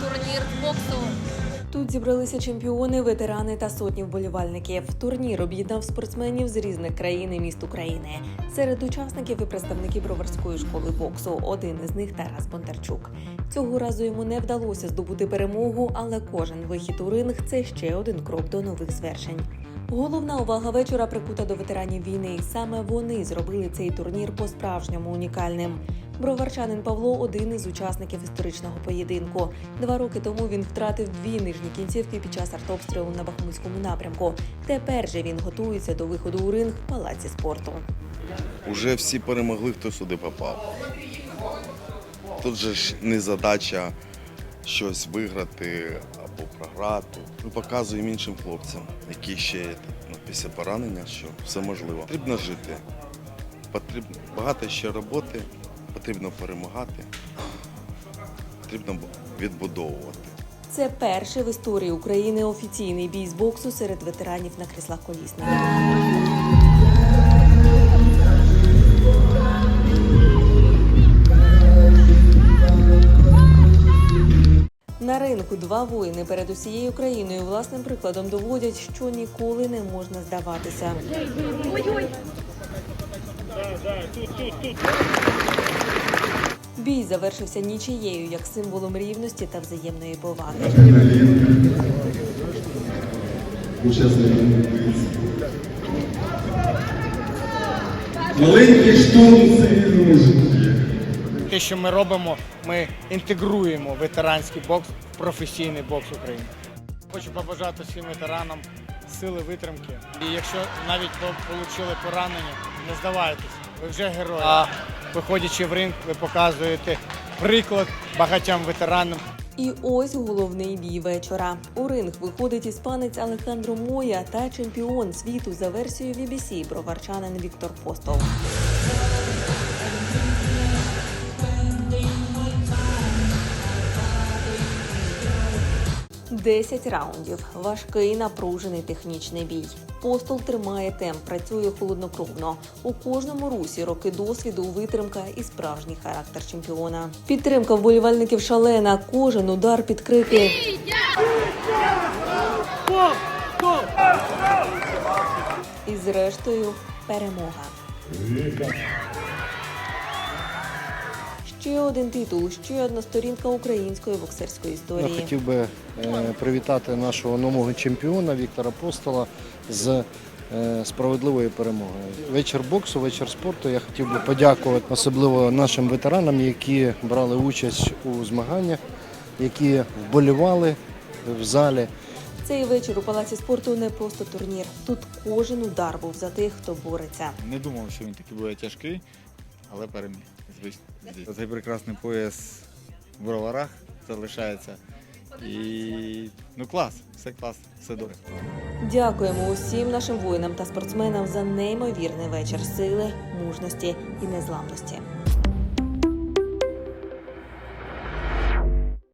турнір з боксу. Тут зібралися чемпіони, ветерани та сотні вболівальників. Турнір об'єднав спортсменів з різних країн і міст України. Серед учасників і представники броварської школи боксу. Один із них Тарас Бондарчук. Цього разу йому не вдалося здобути перемогу, але кожен вихід у ринг це ще один крок до нових звершень. Головна увага вечора прикута до ветеранів війни, саме вони зробили цей турнір по-справжньому унікальним. Броварчанин Павло один із учасників історичного поєдинку. Два роки тому він втратив дві нижні кінцівки під час артобстрілу на Бахмутському напрямку. Тепер же він готується до виходу у ринг в палаці спорту. Уже всі перемогли, хто сюди попав. Тут же ж не задача щось виграти або програти. Ми показуємо іншим хлопцям, які ще ну, після поранення, що все можливо. Потрібно жити, потрібно багато ще роботи, потрібно перемагати, потрібно відбудовувати. Це перший в історії України офіційний бій з боксу серед ветеранів на кріслах колісних. Ринку два воїни перед усією країною власним прикладом доводять, що ніколи не можна здаватися. Бій завершився нічиєю як символом рівності та взаємної поваги. Маленький штурм цивільного життя те, що ми робимо, ми інтегруємо ветеранський бокс професійний бокс України. Хочу побажати всім ветеранам сили витримки. І якщо навіть отримали поранення, не здавайтеся, ви вже герої. А виходячи в ринг, ви показуєте приклад багатьом ветеранам. І ось головний бій вечора. У ринг виходить іспанець Алехандро Моя та чемпіон світу за версією VBC, броварчанин Віктор Постов. 10 раундів. Важкий напружений технічний бій. Постол тримає темп, працює холоднокровно. У кожному русі роки досвіду, витримка і справжній характер чемпіона. Підтримка вболівальників шалена. Кожен удар під крики. І зрештою перемога. Ще один титул, ще одна сторінка української боксерської історії. Я хотів би е, привітати нашого нового чемпіона Віктора Постола з е, справедливою перемогою. Вечір боксу, вечір спорту. Я хотів би подякувати особливо нашим ветеранам, які брали участь у змаганнях, які вболівали в залі. Цей вечір у палаці спорту не просто турнір. Тут кожен удар був за тих, хто бореться. Не думав, що він такий буде тяжкий, але переміг, звісно. Цей прекрасний пояс в броварах залишається. І ну клас, все клас, все добре. Дякуємо усім нашим воїнам та спортсменам за неймовірний вечір сили, мужності і незламності.